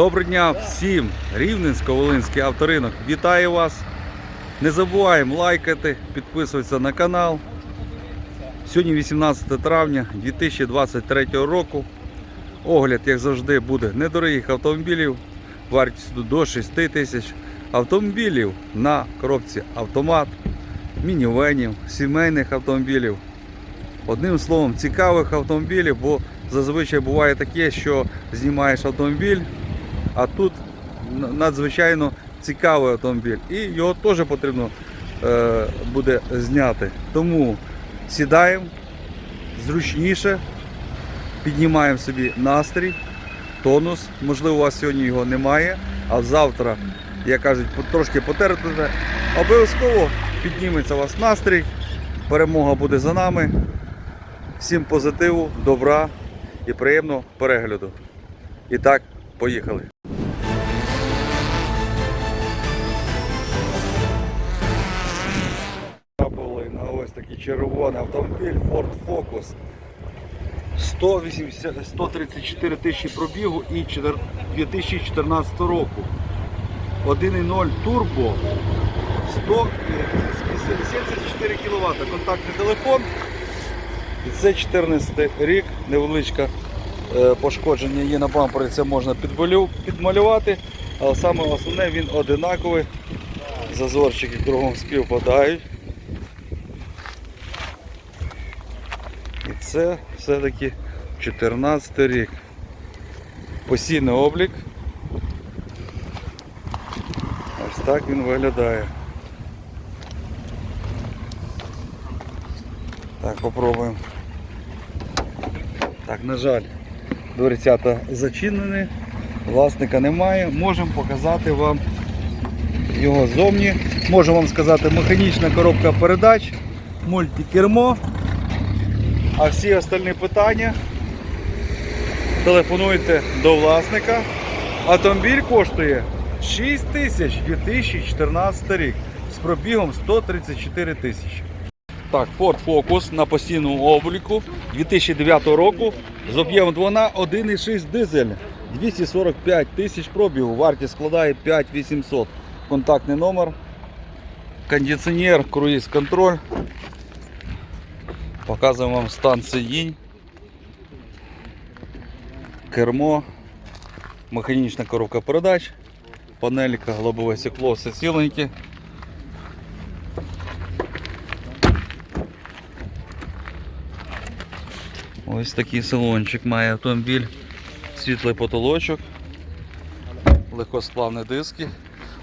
Доброго дня всім! Рівненсько-Волинський авторинок. Вітаю вас! Не забуваємо лайкати, підписуватися на канал. Сьогодні 18 травня 2023 року. Огляд, як завжди, буде недорогих автомобілів. Вартістю до 6 тисяч автомобілів на коробці автомат, мінівенів, сімейних автомобілів. Одним словом, цікавих автомобілів, бо зазвичай буває таке, що знімаєш автомобіль, а тут надзвичайно цікавий автомобіль. І його теж потрібно е, буде зняти. Тому сідаємо зручніше, піднімаємо собі настрій, тонус. Можливо, у вас сьогодні його немає, а завтра, як кажуть, трошки потерпите, обов'язково підніметься у вас настрій. Перемога буде за нами. Всім позитиву, добра і приємного перегляду. І так, поїхали. Червоний автомобіль Ford Focus. 180, 134 тисячі пробігу і 2014 року. 1.0 турбо 100, е, 74 кВт. Контактний телефон. І це 14 рік, невеличке пошкодження є на бампері, це можна підмалювати, але саме основне він одинаковий. Зазорчики кругом співпадають. Це все-таки 14 рік. Постійний облік. Ось так він виглядає. Так, попробуємо. Так, на жаль, дверцята зачинені, власника немає. Можемо показати вам його зовні. Можу вам сказати механічна коробка передач, мультикермо. А всі остальні питання телефонуйте до власника. Автомобіль коштує 6 тисяч 2014 рік з пробігом 134 тисячі. Так, Ford Focus на постійному обліку 2009 року з об'ємом двигуна 1,6 дизель. 245 тисяч пробігу, вартість складає 5800. Контактний номер, кондиціонер, круїз контроль. Показуємо вам стан сидінь, кермо, механічна коробка передач, панелька, лобове стекло, все ціленьке. Ось такий салончик має автомобіль, світлий потолочок, легкосплавні диски,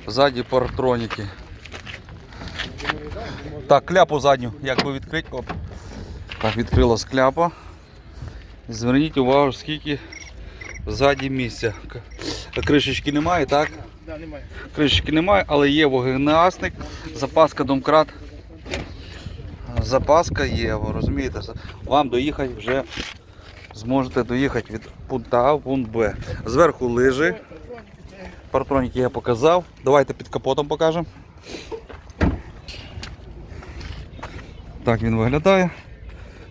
ззаді парктроніки. Так, кляпу задню, як би відкрити. Оп. Так, відкрилась кляпа. Зверніть увагу, скільки ззаді місця. Кришечки немає, так? Да, немає. Кришечки немає, але є вогнеасник, запаска домкрат. Запаска є, ви розумієте? Вам доїхати вже зможете доїхати від пункту А в пункт Б. Зверху лижі. Партроніки я показав. Давайте під капотом покажемо. Так він виглядає.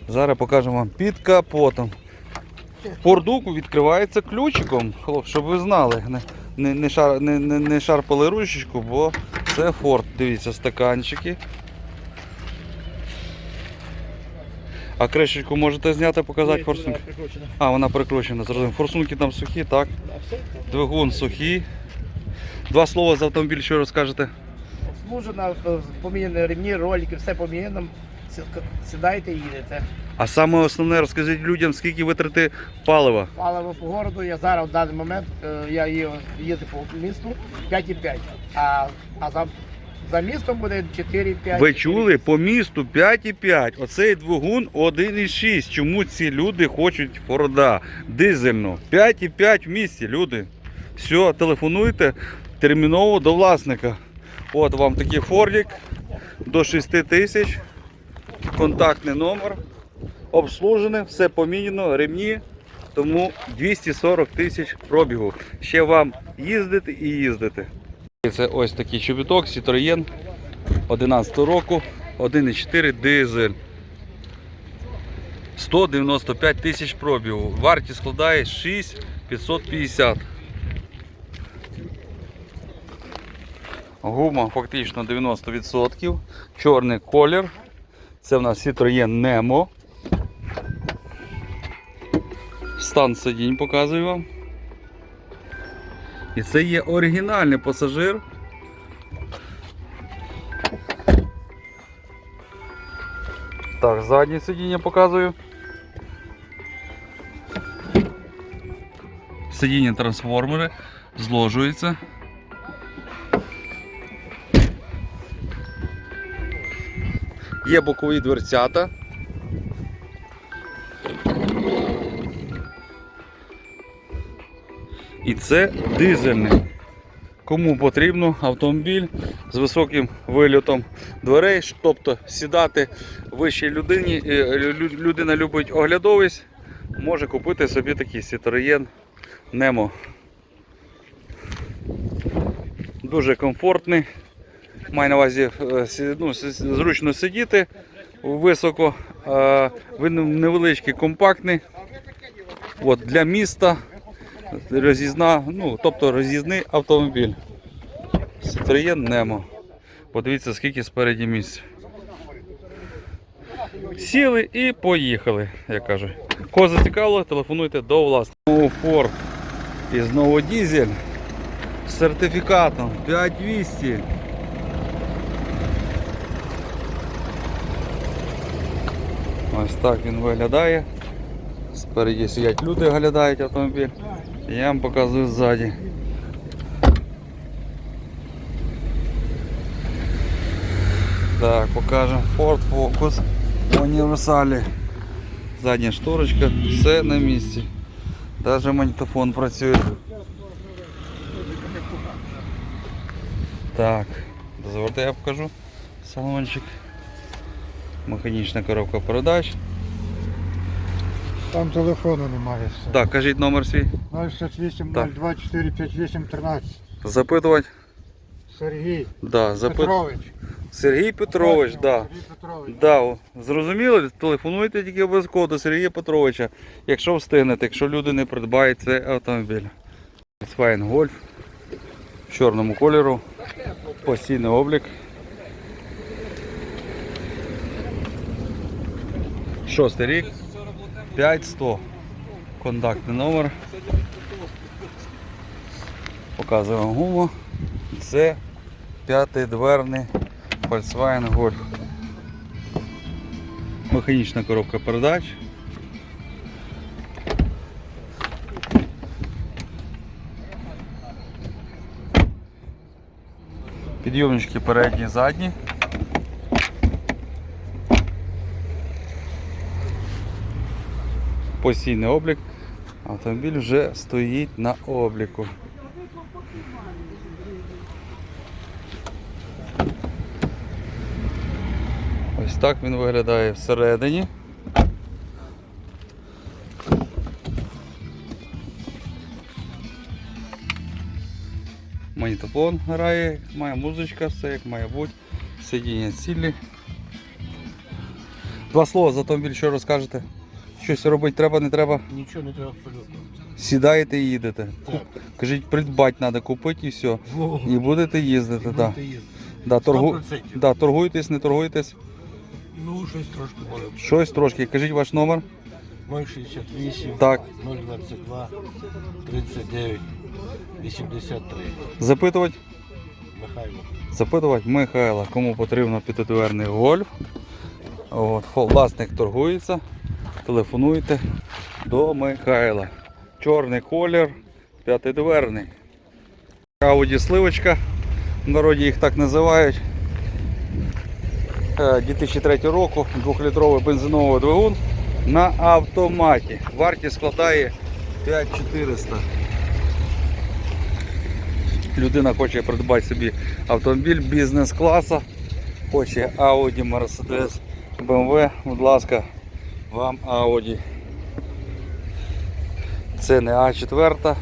Зараз покажемо вам під капотом. Фордук відкривається ключиком, хлоп, щоб ви знали. Не, не, не, шар, не, не, не шарпали ручечку, бо це Форд. Дивіться, стаканчики. А кришечку можете зняти, показати форсунки. А, вона прикручена, зрозумів. Форсунки там сухі, так. Двигун сухий. Два слова за автомобіль, що розкажете? Служена, поміняні ремні, ролики, все поміняно. Сі- Сідайте і їдете. А саме основне, розкажіть людям, скільки витрати палива. Паливо по городу, я зараз в даний момент е, я їду, їду по місту 5,5. А, а за, за містом буде 4,5. Ви чули по місту 5,5. Оцей двигун 1,6. Чому ці люди хочуть Форда дизельну? 5,5 в місті, люди. Все, телефонуйте терміново до власника. От вам такий фордик до 6 тисяч. Контактний номер. Обслужене, все поміняно, ремні. Тому 240 тисяч пробігу. Ще вам їздити і їздити. Це ось такий чобіток Citroën 11 року, 1,4 дизель. 195 тисяч пробігу. Вартість складає 6550. Гума фактично 90%. Чорний колір. Це в нас Citroën Nemo. Стан сидінь показую вам. І це є оригінальний пасажир. Так, заднє сидіння показую. Сидіння трансформери зложується. Є бокові дверцята. І це дизельний. Кому потрібно автомобіль з високим вильотом дверей, тобто сідати вищій людині, е, людина любить оглядовість, може купити собі такий Citroën Nemo. Дуже комфортний. Має на увазі е, ну, зручно сидіти високо, е, він невеличкий, компактний. От, для міста роз'їзна, ну, тобто роз'їзний автомобіль. Citroën Nemo. Подивіться, скільки спереді місць. Сіли і поїхали, як кажуть. Кого зацікавило, телефонуйте до власного. Знову Ford. І знову дізель з сертифікатом 5200. Ось так він виглядає. Спереді сидять люди, оглядають автомобіль. Я вам показую ззаді. Так, покажемо Ford Focus універсалі. Задня шторочка, все на місці. Навіть магнітофон працює. Так, дозвольте я покажу салончик. Механічна коробка передач. Там телефону немає. все. Так, кажіть номер свій. 068 Так. 02 458 13. Запитувати. Сергій Да, запит... Петрович. Сергій Петрович, Точно, да. Сергій Петрович. Да, о, зрозуміло, телефонуйте тільки обов'язково до Сергія Петровича, якщо встигнете, якщо люди не придбають цей автомобіль. Volkswagen Golf в чорному кольору, постійний облік. Шостий рік, 5100. Контактний номер. Показую вам гуму. Це п'ятий дверний Volkswagen Golf. Механічна коробка передач. Підйомнички передні, задні. Постійний облік. Автомобіль вже стоїть на обліку. Ось так він виглядає всередині. Магнітофон грає, має музичка, все як має бути. Сидіння цілі. Два слова за автомобіль, що розкажете? Щось робити треба, не треба. Нічого не треба абсолютно. Сідаєте і їдете. Так. Кажіть, придбати треба, купити і все. Во, І будете їздити. і Да. будете їздити. Да, торгу... 100%. да, торгуєтесь, не торгуєтесь. Ну, щось трошки може. Щось трошки. Кажіть ваш номер. 068, Так. 022, 39, 83. Запитувати. Михайло. запитувати Михайла, кому потрібно п'ятидверний гольф. От, власник торгується. Телефонуйте до Михайла. Чорний колір, п'ятидверний. Ауді сливочка. В народі їх так називають. Е, 2003 року 2-літровий бензиновий двигун на автоматі. Вартість складає 5400 людина хоче придбати собі автомобіль бізнес-класу, хоче Audi, Mercedes, BMW, будь ласка, вам Audi. Це не А4,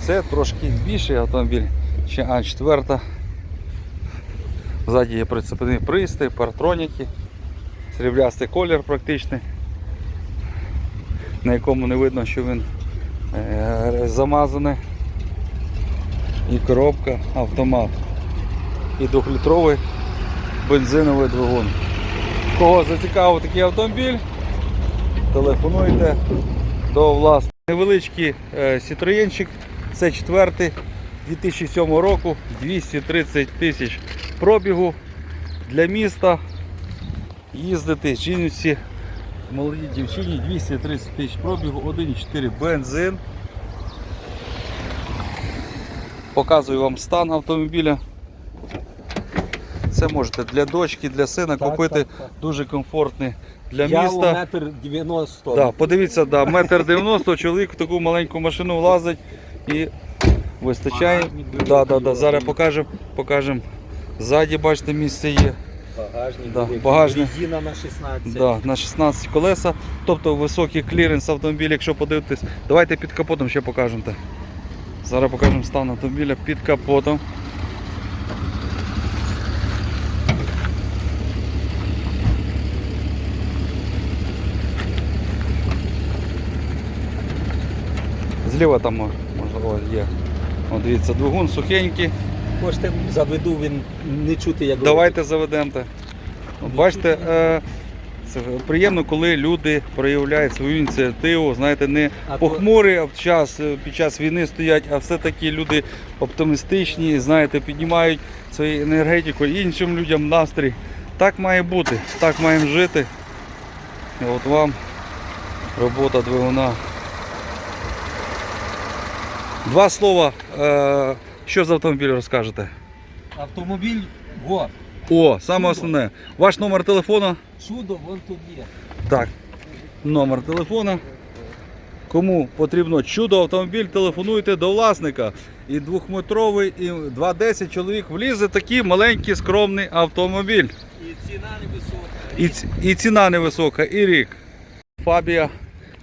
це трошки більший автомобіль, ніж А4. Ззаді є прицепні пристрій, партроніки, сріблястий колір практичний, на якому не видно, що він е, замазаний і коробка автомат. і 2-літровий бензиновий двигун. Кого зацікавив такий автомобіль, телефонуйте до власного. Невеличкий е, Citroenчик, це четвертий 2007 року, 230 тисяч пробігу для міста. Їздити жінці, молодій дівчині 230 тисяч пробігу, 1,4 бензин. Показую вам стан автомобіля. Це можете для дочки, для сина Так, купити. так, так. Дуже комфортний для Я міста. метр 90. Да, подивіться, да, метр 90, чоловік в таку маленьку машину влазить і вистачає. Багажник Да, да, да. Зараз покажемо. покажемо. Ззаді, бачите, місце є. Багажник, Да, багажник. резина на 16. Да, на 16 колеса, тобто високий кліренс автомобіля, якщо подивитись. Давайте під капотом ще покажемо. Зараз покажемо стан автомобіля під капотом. Зліва там мож- можливо є. О, дивіться, двигун сухенький. Хочете заведу, він не чути, як Давайте заведемо. Бачите, е, це приємно, коли люди проявляють свою ініціативу, знаєте, не А то- похмурі в час, е, під час війни стоять, а все-таки люди оптимістичні, знаєте, піднімають свою енергетику і іншим людям настрій. Так має бути, так маємо жити. І от вам робота двигуна. Два слова, е, що за автомобіль розкажете? Автомобіль, во, О, саме основне. Ваш номер телефону. чудо, вон тут є. Так, номер телефона. Кому потрібно чудо автомобіль, телефонуйте до власника. І двохметровий, і 2,10 чоловік влізе такий маленький скромний автомобіль. І ціна невисока. І, і ціна невисока, і рік. Фабія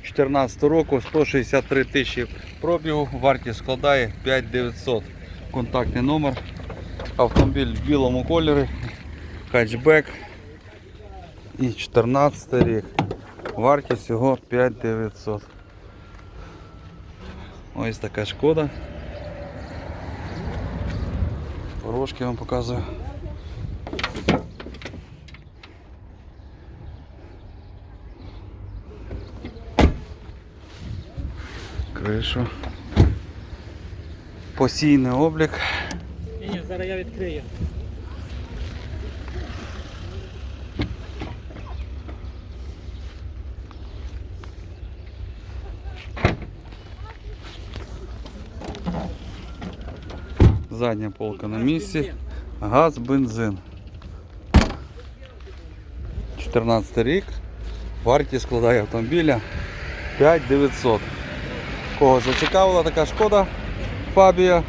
14 року, 163 тисячі пробігу, вартість складає 5900. Контактний номер. Автомобіль в білому кольорі, хетчбек і 14 рік. Вартість його 5900. Ось така шкода. Порожки вам показую. Кришу. Постійний облік. Ні, ні, зараз я відкрию. Задня полка на місці. Газ, бензин. 14 рік. Вартість складає автомобіля 5900. Кого зацікавила така шкода Фабія,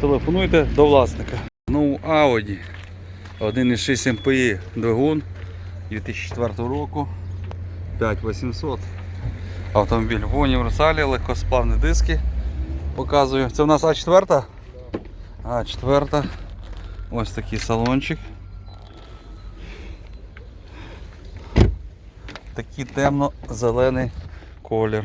телефонуйте до власника. Ну, Audi 1,6 МПІ двигун 2004 року 5800. Автомобіль в універсалі, легкосплавні диски. Показую. Це у нас А4? А4. Ось такий салончик. Такий темно-зелений колір.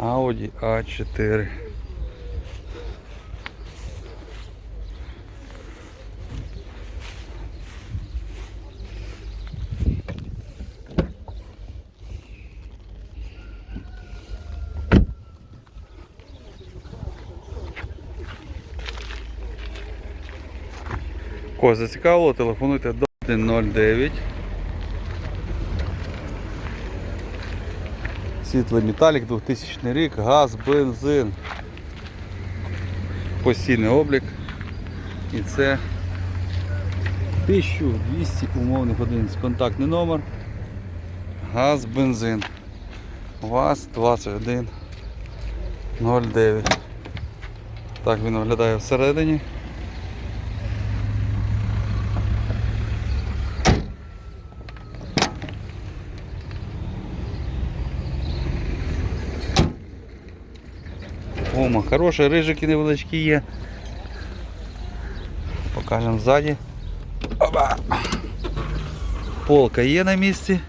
Audi A4. Кого зацікавило, телефонуйте до 109. Світлий металік, 2000 рік, газ, бензин. Постійний облік. І це 1200 умовних одиниць. Контактний номер. Газ, бензин. ВАЗ 2109. Так він виглядає всередині. Ома, хороші, рижики невеличкі є. Покажемо ззаді. Опа. Полка є на місці.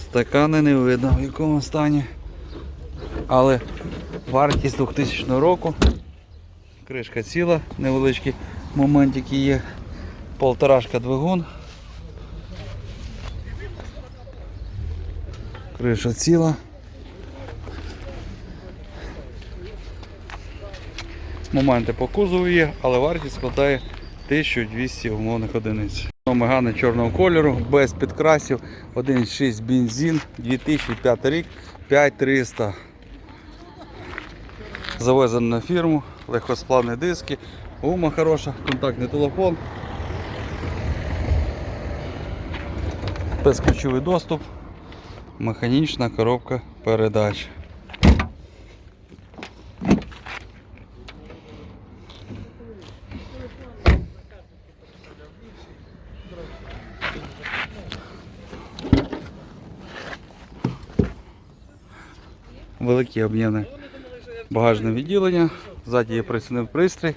Стакани не видно в якому стані. Але Вартість 2000 року. Кришка ціла, невеличкі моментики є. Полторашка двигун. Криша ціла. Моменти по кузову є, але вартість складає 1200 умовних одиниць. Мегани чорного кольору, без підкрасів, 1.6 бензин, 2005 рік, 5300. Завезено на фірму, легкосплавні диски, гума хороша, контактний телефон. Безключовий доступ, механічна коробка передач. Великі об'ємне багажне відділення, ззаді є присунив пристрій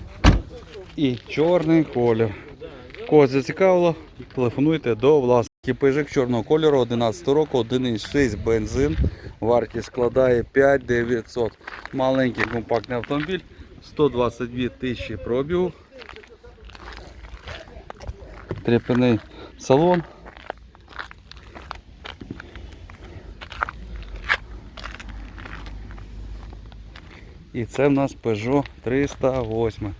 і чорний колір. Кого зацікавило, телефонуйте до власника. Пижик чорного кольору 11 року, 1,6 бензин. Вартість складає 5900. Маленький компактний автомобіль, 122 тисячі пробігу. Трепяний салон. І це в нас Peugeot 308.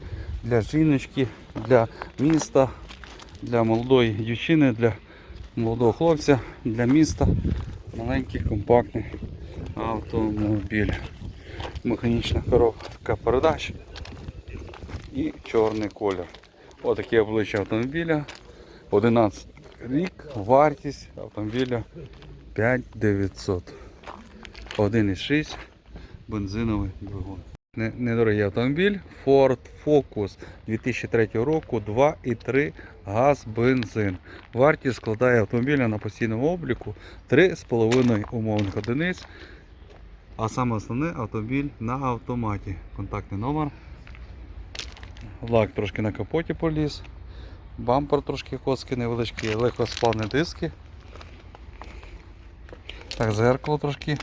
Для жіночки, для міста, для молодої дівчини, для молодого хлопця, для міста. Маленький компактний автомобіль. Механічна коробка передач і чорний колір. Отаке обличчя автомобіля. 11 рік, вартість автомобіля 5900. 1,6 бензиновий двигун. Недорогий автомобіль Ford Focus 2003 року 2,3 газ бензин. Вартість складає автомобіля на постійному обліку 3,5 умовних одиниць. А саме основне автомобіль на автоматі. Контактний номер. Лак трошки на капоті поліз. Бампер трошки коски невеличкі, легкосплавні диски. Так, зеркало трошки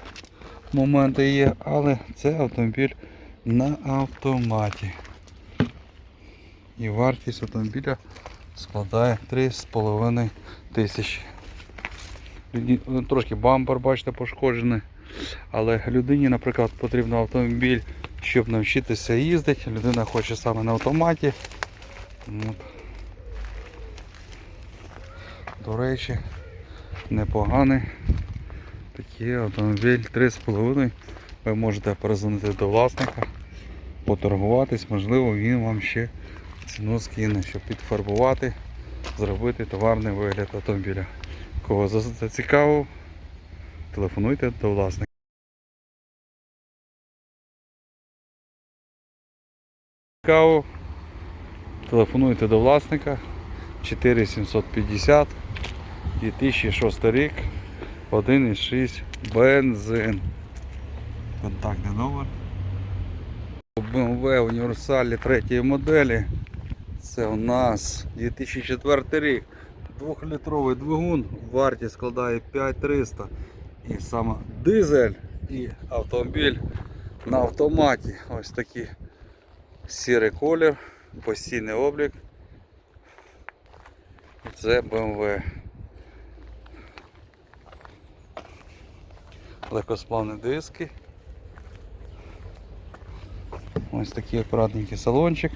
моменти є, але це автомобіль на автоматі. І вартість автомобіля складає 3,5 тисячі. Трошки бампер, бачите, пошкоджений. Але людині, наприклад, потрібен автомобіль, щоб навчитися їздити. Людина хоче саме на автоматі. От. До речі, непоганий такий автомобіль 3,5. Ви можете перезвонити до власника, поторгуватись, можливо, він вам ще ціну скине, щоб підфарбувати, зробити товарний вигляд автомобіля. Кого зацікавив, телефонуйте до власника. Цікаво, телефонуйте до власника 4750 2006 рік 1,6 бензин. Контактний номер. BMW універсалі третьої моделі. Це у нас 2004 рік. Двохлітровий двигун, вартість складає 5300. І саме дизель і автомобіль на автоматі. Ось такий сірий колір, постійний облік. Це BMW. Легкосплавні диски. Ось такий акуратненький салончик.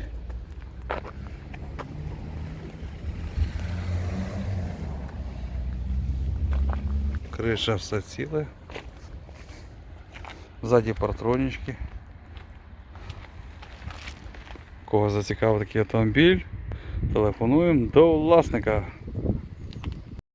Криша все ціле. Ззаді партронічки. Кого зацікавив такий автомобіль, телефонуємо до власника.